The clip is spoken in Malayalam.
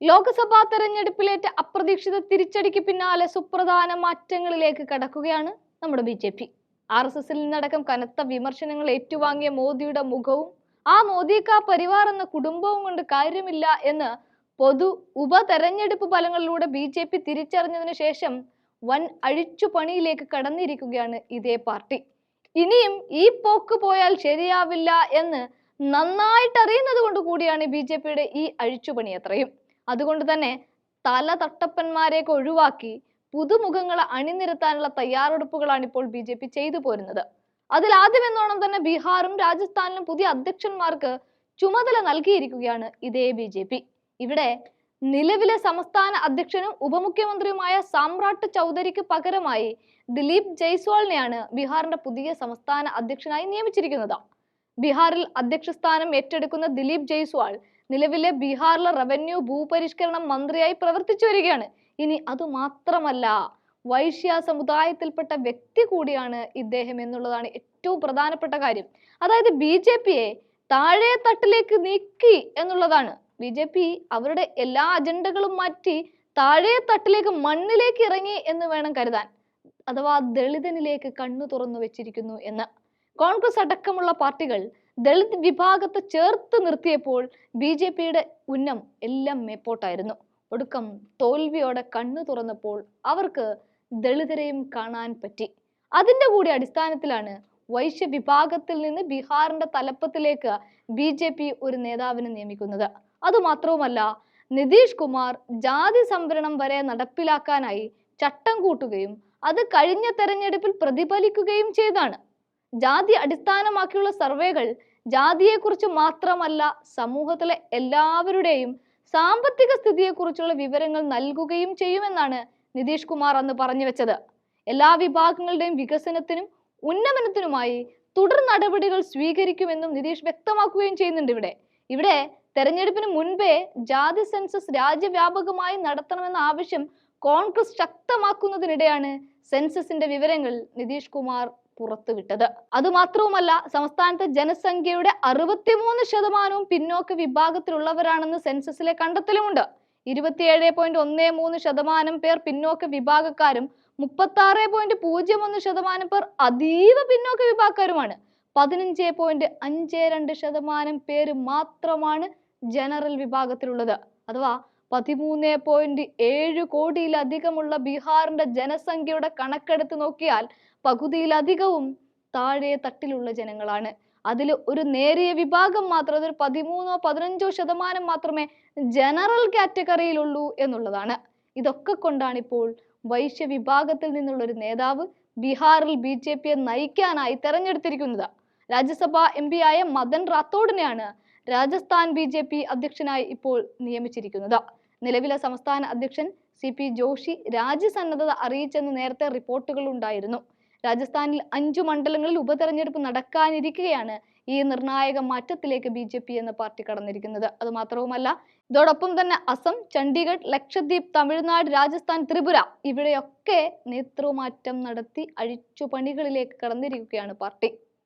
ലോക്സഭാ തെരഞ്ഞെടുപ്പിലേറ്റ അപ്രതീക്ഷിത തിരിച്ചടിക്ക് പിന്നാലെ സുപ്രധാന മാറ്റങ്ങളിലേക്ക് കടക്കുകയാണ് നമ്മുടെ B J P. R S എസിൽ നിന്നടക്കം കനത്ത വിമർശനങ്ങൾ ഏറ്റുവാങ്ങിയ മോദിയുടെ മുഖവും ആ മോദിക്ക പരിവാർ എന്ന കുടുംബവും കൊണ്ട് കാര്യമില്ല എന്ന് പൊതു ഉപതെരഞ്ഞെടുപ്പ് ഫലങ്ങളിലൂടെ ബി ജെ പി തിരിച്ചറിഞ്ഞതിനു ശേഷം വൻ അഴിച്ചുപണിയിലേക്ക് കടന്നിരിക്കുകയാണ് ഇതേ പാർട്ടി. ഇനിയും ഈ പോക്ക് പോയാൽ ശരിയാവില്ല എന്ന് നന്നായിട്ട് അറിയുന്നത് കൊണ്ട് കൂടിയാണ് ബി ജെ പിയുടെ ഈ അഴിച്ചുപണി അത്രയും. അതുകൊണ്ട് തന്നെ തല തട്ടപ്പന്മാരെയൊക്കെ ഒഴിവാക്കി പുതുമുഖങ്ങളെ അണിനിരത്താനുള്ള തയ്യാറെടുപ്പുകളാണ് ഇപ്പോൾ ബി ജെ പി ചെയ്തു പോരുന്നത്. അതിൽ ആദ്യം എന്നോണം തന്നെ ബീഹാറും രാജസ്ഥാനിലും പുതിയ അധ്യക്ഷന്മാർക്ക് ചുമതല നൽകിയിരിക്കുകയാണ് ഇതേ ബി ജെ പി. ഇവിടെ നിലവിലെ സംസ്ഥാന അധ്യക്ഷനും ഉപമുഖ്യമന്ത്രിയുമായ സാമ്രാട്ട് ചൗധരിക്ക് പകരമായി ദിലീപ് ജയ്സ്വാളിനെയാണ് ബീഹാറിന്റെ പുതിയ സംസ്ഥാന അധ്യക്ഷനായി നിയമിച്ചിരിക്കുന്നത്. ബീഹാറിൽ അധ്യക്ഷ സ്ഥാനം ഏറ്റെടുക്കുന്ന ദിലീപ് ജയ്സ്വാൾ നിലവിലെ ബീഹാറിലെ റവന്യൂ ഭൂപരിഷ്കരണ മന്ത്രിയായി പ്രവർത്തിച്ചു വരികയാണ്. ഇനി അത് മാത്രമല്ല വൈശ്യ സമുദായത്തിൽപ്പെട്ട വ്യക്തി കൂടിയാണ് ഇദ്ദേഹം എന്നുള്ളതാണ് ഏറ്റവും പ്രധാനപ്പെട്ട കാര്യം. അതായത് ബി ജെ പിയെ താഴെ തട്ടിലേക്ക് നീക്കി എന്നുള്ളതാണ്. ബി ജെ പി അവരുടെ എല്ലാ അജണ്ടകളും മാറ്റി താഴെ തട്ടിലേക്ക് മണ്ണിലേക്ക് ഇറങ്ങി എന്ന് വേണം കരുതാൻ. അഥവാ ദളിതനിലേക്ക് കണ്ണു തുറന്നു വെച്ചിരിക്കുന്നു എന്ന്. കോൺഗ്രസ് അടക്കമുള്ള പാർട്ടികൾ ദളിത് വിഭാഗത്തെ ചേർത്ത് നിർത്തിയപ്പോൾ ബി ജെ പിയുടെ ഉന്നം എല്ലാം മേപ്പോട്ടായിരുന്നു. ഒടുക്കം തോൽവിയോടെ കണ്ണു തുറന്നപ്പോൾ അവർക്ക് ദളിതരെയും കാണാൻ പറ്റി. അതിന്റെ കൂടി അടിസ്ഥാനത്തിലാണ് വൈശ്യ വിഭാഗത്തിൽ നിന്ന് ബീഹാറിന്റെ തലപ്പത്തിലേക്ക് ബി ജെ പി ഒരു നേതാവിനെ നിയമിക്കുന്നത്. അതുമാത്രവുമല്ല നിതീഷ് കുമാർ ജാതി സംവരണം വരെ നടപ്പിലാക്കാനായി ചട്ടം കൂട്ടുകയും അത് കഴിഞ്ഞ തെരഞ്ഞെടുപ്പിൽ പ്രതിഫലിക്കുകയും ചെയ്താണ്. ജാതി അടിസ്ഥാനമാക്കിയുള്ള സർവേകൾ ജാതിയെക്കുറിച്ച് മാത്രമല്ല സമൂഹത്തിലെ എല്ലാവരുടെയും സാമ്പത്തിക സ്ഥിതിയെക്കുറിച്ചുള്ള വിവരങ്ങൾ നൽകുകയും ചെയ്യുമെന്നാണ് നിതീഷ് കുമാർ അന്ന് പറഞ്ഞു വെച്ചത്. എല്ലാ വിഭാഗങ്ങളുടെയും വികസനത്തിനും ഉന്നമനത്തിനുമായി തുടർ നടപടികൾ സ്വീകരിക്കുമെന്നും നിതീഷ് വ്യക്തമാക്കുകയും ചെയ്യുന്നുണ്ട് ഇവിടെ. ഇവിടെ തെരഞ്ഞെടുപ്പിന് മുൻപേ ജാതി സെൻസസ് രാജ്യവ്യാപകമായി നടത്തണമെന്ന ആവശ്യം കോൺഗ്രസ് ശക്തമാക്കുന്നതിനിടെയാണ് സെൻസസിന്റെ വിവരങ്ങൾ നിതീഷ് കുമാർ പുറത്തുവിട്ടത് അതുമാത്രവുമല്ല സംസ്ഥാനത്തെ ജനസംഖ്യയുടെ അറുപത്തിമൂന്ന് ശതമാനവും പിന്നോക്ക വിഭാഗത്തിലുള്ളവരാണെന്ന് സെൻസസിലെ കണ്ടെത്തലുമുണ്ട്. ഇരുപത്തിയേഴ് പോയിന്റ് ഒന്ന് മൂന്ന് ശതമാനം പേർ പിന്നോക്ക വിഭാഗക്കാരും മുപ്പത്തി ആറ് പോയിന്റ് പൂജ്യം ഒന്ന് ശതമാനം പേർ അതീവ പിന്നോക്ക വിഭാഗക്കാരുമാണ്. പതിനഞ്ച് പോയിന്റ് അഞ്ച് രണ്ട് ശതമാനം പേര് മാത്രമാണ് ജനറൽ വിഭാഗത്തിലുള്ളത്. അഥവാ പതിമൂന്ന് പോയിന്റ് ഏഴ് കോടിയിലധികമുള്ള ബീഹാറിന്റെ ജനസംഖ്യയുടെ കണക്കെടുത്ത് നോക്കിയാൽ പകുതിയിലധികവും താഴെ തട്ടിലുള്ള ജനങ്ങളാണ്. അതിൽ ഒരു നേരിയ വിഭാഗം മാത്രം അതൊരു പതിമൂന്നോ പതിനഞ്ചോ ശതമാനം മാത്രമേ ജനറൽ കാറ്റഗറിയിലുള്ളൂ എന്നുള്ളതാണ്. ഇതൊക്കെ കൊണ്ടാണ് ഇപ്പോൾ വൈശ്യ വിഭാഗത്തിൽ നിന്നുള്ള ഒരു നേതാവ് ബീഹാറിൽ ബി ജെ പിയെ നയിക്കാനായി തെരഞ്ഞെടുത്തിരിക്കുന്നത്. രാജ്യസഭാ എം ആയ മദൻ റാത്തോഡിനെയാണ് രാജസ്ഥാൻ ബി ജെ പി അധ്യക്ഷനായി ഇപ്പോൾ നിയമിച്ചിരിക്കുന്നത്. നിലവിലെ സംസ്ഥാന അധ്യക്ഷൻ സി പി ജോഷി രാജ്യസന്നദ്ധത അറിയിച്ചെന്ന് നേരത്തെ റിപ്പോർട്ടുകൾ ഉണ്ടായിരുന്നു. രാജസ്ഥാനിൽ അഞ്ചു മണ്ഡലങ്ങളിൽ ഉപതെരഞ്ഞെടുപ്പ് നടക്കാനിരിക്കുകയാണ് ഈ നിർണായക മാറ്റത്തിലേക്ക് ബി ജെ പി എന്ന പാർട്ടി കടന്നിരിക്കുന്നത്. അത് മാത്രവുമല്ല ഇതോടൊപ്പം തന്നെ അസം ചണ്ഡീഗഡ് ലക്ഷദ്വീപ് തമിഴ്നാട് രാജസ്ഥാൻ ത്രിപുര ഇവിടെയൊക്കെ നേതൃമാറ്റം നടത്തി അഴിച്ചുപണികളിലേക്ക് കടന്നിരിക്കുകയാണ് പാർട്ടി.